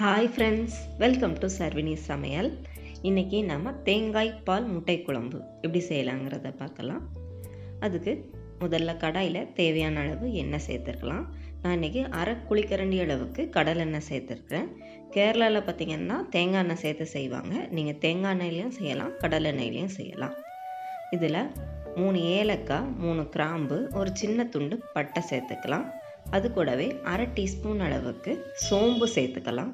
Hi friends welcome to Sarvini சமையல் இன்றைக்கி நம்ம தேங்காய் பால் முட்டை குழம்பு எப்படி செய்யலாங்கிறத பார்க்கலாம். அதுக்கு முதல்ல கடாயில் தேவையான அளவு எண்ணெய் சேர்த்துருக்கலாம். நான் இன்றைக்கி அரை குளிக்கரண்டி அளவுக்கு கடல் எண்ணெய் சேர்த்துருக்குறேன். கேரளாவில் பார்த்திங்கன்னா தேங்காய் எண்ணெய் சேர்த்து செய்வாங்க. நீங்கள் தேங்காய் எண்ணெயிலையும் செய்யலாம் கடலெண்ணெயிலையும் செய்யலாம். இதில் மூணு ஏலக்காய் மூணு கிராம்பு ஒரு சின்ன துண்டு பட்டை சேர்த்துக்கலாம். அது கூடவே அரை டீஸ்பூன் அளவுக்கு சோம்பு சேர்த்துக்கலாம்.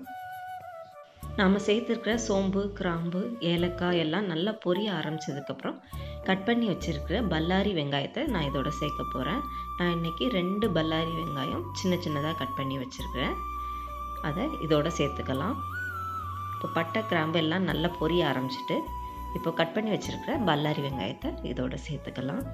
நாம் சேர்த்துருக்கிற சோம்பு கிராம்பு ஏலக்காய் எல்லாம் நல்லா பொரிய ஆரம்பித்ததுக்கப்புறம் கட் பண்ணி வச்சுருக்கிற பல்லாரி வெங்காயத்தை நான் இதோட சேர்க்க போகிறேன் நான் இன்றைக்கி ரெண்டு பல்லாரி வெங்காயம் சின்ன சின்னதாக கட் பண்ணி வச்சுருக்கிறேன். அதை இதோட சேர்த்துக்கலாம். இப்போ பட்டை கிராம்பு எல்லாம் நல்லா பொரிய ஆரம்பிச்சிட்டு இப்போ கட் பண்ணி வச்சுருக்கிற பல்லாரி வெங்காயத்தை இதோட சேர்த்துக்கலாம்.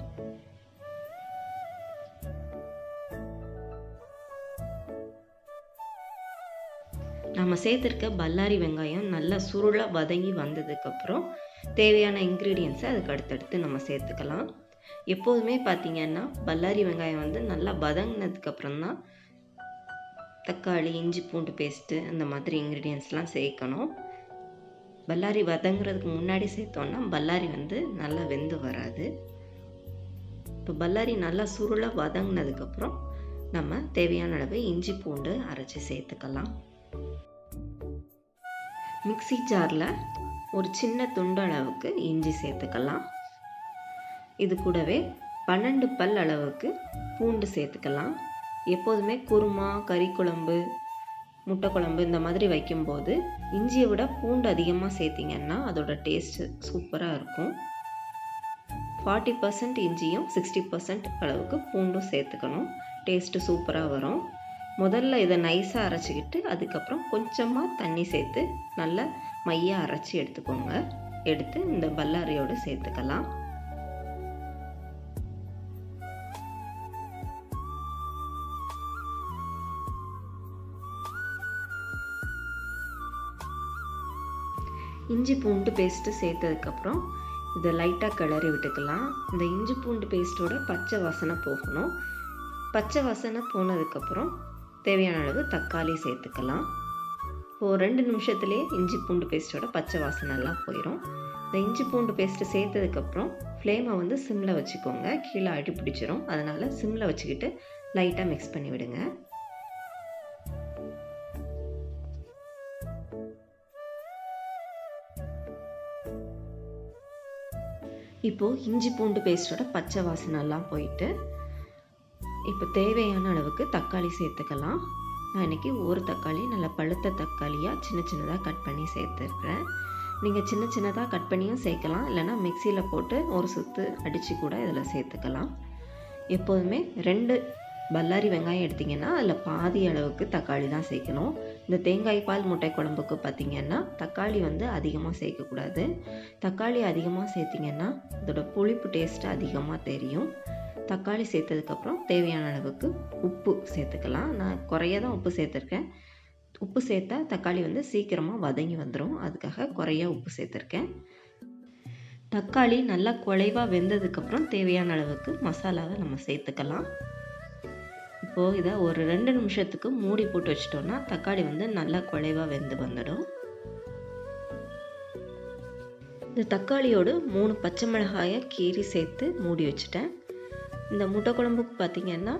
நம்ம சேர்த்துருக்க பல்லாரி வெங்காயம் நல்லா சுருளாக வதங்கி வந்ததுக்கப்புறம் தேவையான இன்க்ரீடியன்ஸை அதுக்கு அடுத்தடுத்து நம்ம சேர்த்துக்கலாம். எப்போதுமே பார்த்திங்கன்னா பல்லாரி வெங்காயம் வந்து நல்லா வதங்கினதுக்கப்புறம் தான் தக்காளி இஞ்சி பூண்டு பேஸ்ட்டு அந்த மாதிரி இன்க்ரீடியன்ஸ்லாம் சேர்க்கணும். பல்லாரி வதங்குறதுக்கு முன்னாடி சேர்த்தோன்னா பல்லாரி வந்து நல்லா வெந்து வராது. இப்போ பல்லாரி நல்லா சுருளாக வதங்கினதுக்கப்புறம் நம்ம தேவையான அளவு இஞ்சி பூண்டு அரைச்சி சேர்த்துக்கலாம். மிக்சி ஜாரில் ஒரு சின்ன துண்டு அளவுக்கு இஞ்சி சேர்த்துக்கலாம். இது கூடவே பன்னெண்டு பல் அளவுக்கு பூண்டு சேர்த்துக்கலாம். எப்போதுமே குருமா கறி குழம்பு முட்டை குழம்பு இந்த மாதிரி வைக்கும்போது இஞ்சியை விட பூண்டு அதிகமாக சேர்த்திங்கன்னா அதோட டேஸ்ட்டு சூப்பராக இருக்கும். ஃபார்ட்டி பர்சன்ட் இஞ்சியும் சிக்ஸ்டி பர்சன்ட் அளவுக்கு பூண்டும் சேர்த்துக்கணும். டேஸ்ட்டு சூப்பராக வரும். முதல்ல இதை நைஸாக அரைச்சிக்கிட்டு அதுக்கப்புறம் கொஞ்சமாக தண்ணி சேர்த்து நல்லா மையாக அரைச்சி எடுத்துக்கோங்க. எடுத்து இந்த பல்லாரியோடு சேர்த்துக்கலாம். இஞ்சி பூண்டு பேஸ்ட்டு சேர்த்ததுக்கப்புறம் இதை லைட்டாக கிளறி விட்டுக்கலாம். இந்த இஞ்சி பூண்டு பேஸ்ட்டோட பச்சை வாசனை போகணும். பச்சை வாசனை போனதுக்கப்புறம் தேவையான அளவு தக்காளி சேர்த்துக்கலாம். ஒரு ரெண்டு நிமிஷத்துலேயே இஞ்சி பூண்டு பேஸ்ட்டோட பச்சை வாசனைலாம் போயிடும் இந்த இஞ்சி பூண்டு பேஸ்ட்டு சேர்த்ததுக்கப்புறம் ஃப்ளேமை வந்து சிம்மில் வச்சுக்கோங்க. கீழே அடி பிடிச்சிரும். அதனால் சிம்மில் வச்சுக்கிட்டு லைட்டாக மிக்ஸ் பண்ணி விடுங்க. இப்போது இஞ்சி பூண்டு பேஸ்ட்டோட பச்சை வாசனைலாம் போயிட்டு இப்போ தேவையான அளவுக்கு தக்காளி சேர்த்துக்கலாம். நான் இன்றைக்கி ஒரு தக்காளி நல்லா பழுத்த தக்காளியாக சின்ன சின்னதாக கட் பண்ணி சேர்த்துருக்குறேன். நீங்கள் சின்ன சின்னதாக கட் பண்ணியும் சேர்க்கலாம். இல்லைனா மிக்சியில் போட்டு ஒரு சுற்று அடித்து கூட இதில் சேர்த்துக்கலாம். எப்போதுமே ரெண்டு பல்லாரி வெங்காயம் எடுத்திங்கன்னா அதில் பாதி அளவுக்கு தக்காளி தான் சேர்க்கணும். இந்த தேங்காய் பால் முட்டை குழம்புக்கு பார்த்திங்கன்னா தக்காளி வந்து அதிகமாக சேர்க்கக்கூடாது தக்காளி அதிகமாக சேர்த்திங்கன்னா இதோட புளிப்பு டேஸ்ட்டு அதிகமாக தெரியும். தக்காளி சேர்த்ததுக்கப்புறம் தேவையான அளவுக்கு உப்பு சேர்த்துக்கலாம். நான் குறைய தான் உப்பு சேர்த்துருக்கேன். உப்பு சேர்த்தா தக்காளி வந்து சீக்கிரமாக வதங்கி வந்துடும் அதுக்காக குறைய உப்பு சேர்த்துருக்கேன். தக்காளி நல்லா குலைவாக வெந்ததுக்கப்புறம் தேவையான அளவுக்கு மசாலாவை நம்ம சேர்த்துக்கலாம். இப்போது இதை ஒரு ரெண்டு நிமிஷத்துக்கு மூடி போட்டு வச்சிட்டோன்னா தக்காளி வந்து நல்லா குலைவாக வெந்து வந்துடும். இந்த தக்காளியோடு மூணு பச்சை மிளகாயை கீறி சேர்த்து மூடி வச்சுட்டேன். இந்த முட்டை குழம்புக்கு பார்த்திங்கன்னா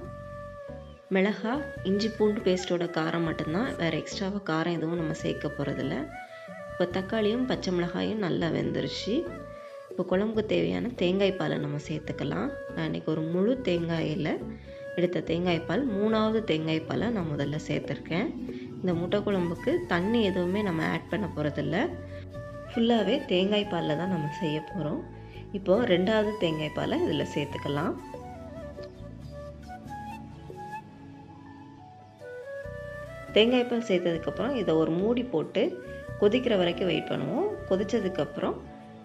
மிளகா இஞ்சி பூண்டு பேஸ்ட்டோட காரம் மட்டும்தான். வேறு எக்ஸ்ட்ராவாக காரம் எதுவும் நம்ம சேர்க்க போகிறதில்ல இப்போ தக்காளியும் பச்சை மிளகாயும் நல்லா வெந்துருச்சு. இப்போ குழம்புக்கு தேவையான தேங்காய் பாலை நம்ம சேர்த்துக்கலாம். நான் இன்றைக்கி ஒரு முழு தேங்காயில் எடுத்த தேங்காய் பால் மூணாவது தேங்காய் பாலை நான் முதல்ல சேர்த்துருக்கேன். இந்த முட்டை குழம்புக்கு தண்ணி எதுவுமே நம்ம ஆட் பண்ண போகிறதில்ல ஃபுல்லாகவே தேங்காய் பாலில் தான் நம்ம செய்ய போகிறோம் இப்போது ரெண்டாவது தேங்காய் பாலை இதில் சேர்த்துக்கலாம். தேங்காய் பால் சேர்த்ததுக்கப்புறம் இதை ஒரு மூடி போட்டு கொதிக்கிற வரைக்கும் வெயிட் பண்ணுவோம். கொதித்ததுக்கப்புறம்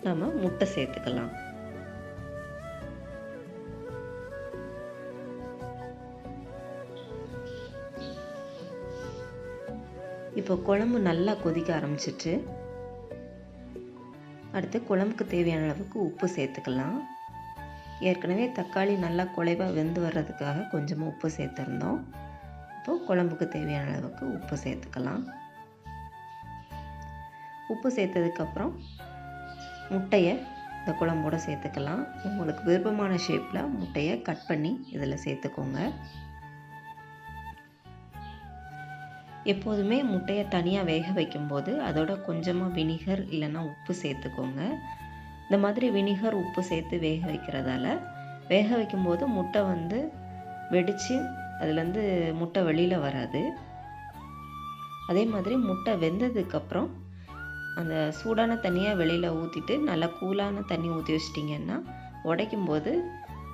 நம்ம முட்டை சேர்த்துக்கலாம். இப்போ குழம்பு நல்லா கொதிக்க ஆரம்பிச்சிட்டு அடுத்து குழம்புக்கு தேவையான அளவுக்கு உப்பு சேர்த்துக்கலாம். ஏற்கனவே தக்காளி நல்லா குலைவாக வெந்து வர்றதுக்காக கொஞ்சமாக உப்பு சேர்த்துருந்தோம். அப்போது குழம்புக்கு தேவையான அளவுக்கு உப்பு சேர்த்துக்கலாம். உப்பு சேர்த்ததுக்கப்புறம் முட்டையை இந்த குழம்போட சேர்த்துக்கலாம். உங்களுக்கு விருப்பமான ஷேப்பில் முட்டையை கட் பண்ணி இதில் சேர்த்துக்கோங்க. எப்போதுமே முட்டையை தனியாக வேக வைக்கும்போது அதோட கொஞ்சமாக வினிகர் இல்லைன்னா உப்பு சேர்த்துக்கோங்க. இந்த மாதிரி வினிகர் உப்பு சேர்த்து வேக வைக்கிறதால வேக வைக்கும்போது முட்டை வந்து வெடித்து அதுலேருந்து முட்டை வெளியில் வராது. அதே மாதிரி முட்டை வெந்ததுக்கப்புறம் அந்த சூடான தண்ணியை வெளியில் ஊற்றிட்டு நல்லா கூலான தண்ணி ஊற்றி வச்சிட்டிங்கன்னா உடைக்கும் போது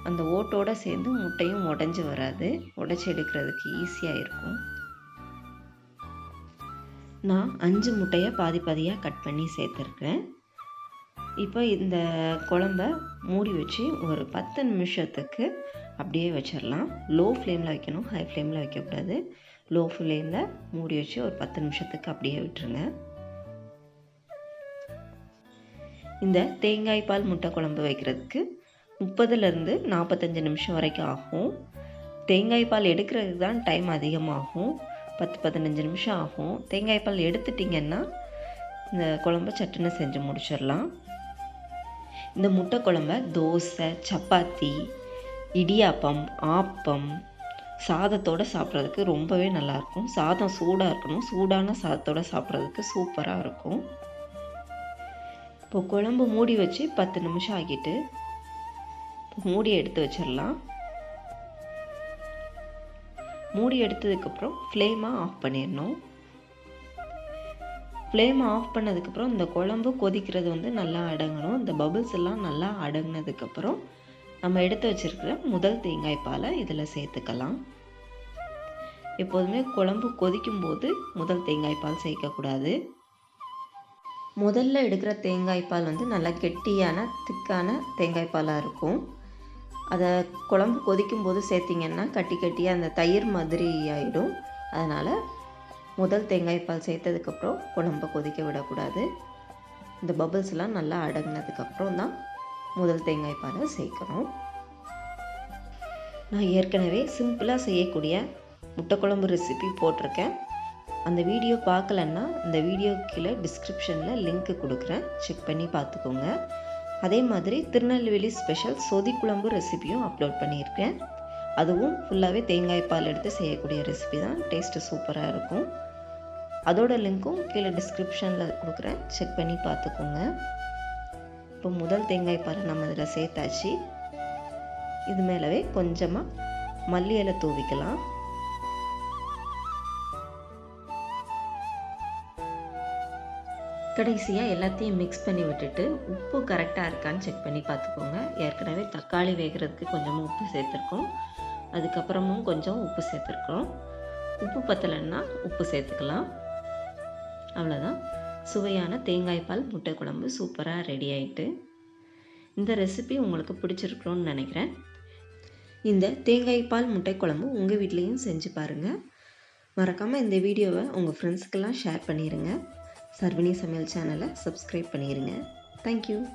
அந்த ஓட்டோடு சேர்ந்து முட்டையும் உடஞ்சி வராது. உடைச்சி எடுக்கிறதுக்கு ஈஸியாக இருக்கும். நான் அஞ்சு முட்டையை பாதி பாதியாக கட் பண்ணி சேர்த்துருக்கேன் இப்போ இந்த குழம்ப மூடி வச்சு ஒரு பத்து நிமிஷத்துக்கு அப்படியே வச்சிடலாம். லோ ஃப்ளேமில் வைக்கணும் ஹை ஃப்ளேமில் வைக்கக்கூடாது. லோ ஃப்ளேமில் மூடி வச்சு ஒரு பத்து நிமிஷத்துக்கு அப்படியே விட்டுருங்க. இந்த தேங்காய் பால் முட்டை குழம்பு வைக்கிறதுக்கு முப்பதுலேருந்து நாற்பத்தஞ்சு நிமிஷம் வரைக்கும் ஆகும். தேங்காய் பால் எடுக்கிறதுக்கு தான் டைம் அதிகமாகும். பத்து பதினஞ்சு நிமிஷம் ஆகும். தேங்காய் பால் எடுத்துட்டிங்கன்னா இந்த குழம்ப சட்டுன்னு செஞ்சு முடிச்சிடலாம். இந்த முட்டை குழம்ப தோசை சப்பாத்தி இடியாப்பம் ஆப்பம் சாதத்தோடு சாப்பிட்றதுக்கு ரொம்பவே நல்லாயிருக்கும். சாதம் சூடாக இருக்கணும். சூடான சாதத்தோடு சாப்பிட்றதுக்கு சூப்பராக இருக்கும். இப்போ குழம்பு மூடி வச்சு பத்து நிமிஷம் ஆகிட்டு மூடி எடுத்து வச்சிடலாம். மூடி எடுத்ததுக்கப்புறம் ஃப்ளேமாக ஆஃப் பண்ணிடணும். ஃப்ளேம் ஆஃப் பண்ணதுக்கப்புறம் இந்த குழம்பு கொதிக்கிறது வந்து நல்லா அடங்கணும். இந்த பபுள்ஸ் எல்லாம் நல்லா அடங்கினதுக்கப்புறம் நம்ம எடுத்து வச்சுருக்கிற முதல் தேங்காய் பாலை இதில் சேர்த்துக்கலாம். எப்போதுமே குழம்பு கொதிக்கும் போது முதல் தேங்காய் பால் சேர்க்கக்கூடாது முதல்ல எடுக்கிற தேங்காய் பால் வந்து நல்லா கெட்டியான திக்கான தேங்காய் பாலாக இருக்கும். அதை குழம்பு கொதிக்கும் போது சேர்த்திங்கன்னா கட்டி கட்டியாக அந்த தயிர் மாதிரி ஆகிடும் அதனால் முதல் தேங்காய் பால் சேர்த்ததுக்கப்புறம் குழம்பை கொதிக்க விடக்கூடாது. இந்த பபுள்ஸ்லாம் நல்லா அடங்கினதுக்கப்புறம் தான் முதல் தேங்காய் பாலை சேர்க்கணும். நான் ஏற்கனவே சிம்பிளாக செய்யக்கூடிய முட்டை குழம்பு ரெசிபி போட்டிருக்கேன். அந்த வீடியோ பார்க்கலன்னா இந்த வீடியோ கீழே டிஸ்கிரிப்ஷனில் லிங்க் கொடுக்குறேன். செக் பண்ணி பார்த்துக்கோங்க. அதே மாதிரி திருநெல்வேலி ஸ்பெஷல் சொதி குழம்பு ரெசிபியும் அப்லோட் பண்ணியிருக்கேன். அதுவும் ஃபுல்லாகவே தேங்காய் பால் எடுத்து செய்யக்கூடிய ரெசிபி தான். டேஸ்ட்டு சூப்பராக இருக்கும். அதோட லிங்க்கும் கீழே டிஸ்கிரிப்ஷனில் கொடுக்குறேன். செக் பண்ணி பார்த்துக்கோங்க. இப்போ முதல் தேங்காய் பாலை நம்ம இதில் சேர்த்தாச்சு. இது மேலவே கொஞ்சமாக மல்லி இலை தூவிக்கலாம். கடைசியாக எல்லாத்தையும் மிக்ஸ் பண்ணி விட்டுட்டு உப்பு கரெக்டாக இருக்கான்னு செக் பண்ணி பார்த்துக்கோங்க. ஏற்கனவே தக்காளி வேகிறதுக்கு கொஞ்சமாக உப்பு சேர்த்துருக்கோம். அதுக்கப்புறமும் கொஞ்சம் உப்பு சேர்த்துருக்கோம். உப்பு பத்தலைன்னா உப்பு சேர்த்துக்கலாம். அவ்வளோதான் சுவையான தேங்காய் பால் முட்டை குழம்பு சூப்பராக ரெடி ஆகிட்டு இந்த ரெசிபி உங்களுக்கு பிடிச்சிருக்கணும்னு நினைக்கிறேன். இந்த தேங்காய் பால் முட்டை குழம்பு உங்கள் வீட்லேயும் செஞ்சு பாருங்கள் மறக்காமல் இந்த வீடியோவை உங்கள் ஃப்ரெண்ட்ஸுக்கெல்லாம் ஷேர் பண்ணிடுங்க சர்வினி சமையல் சேனலை சப்ஸ்கிரைப் பண்ணிடுங்க தேங்க்யூ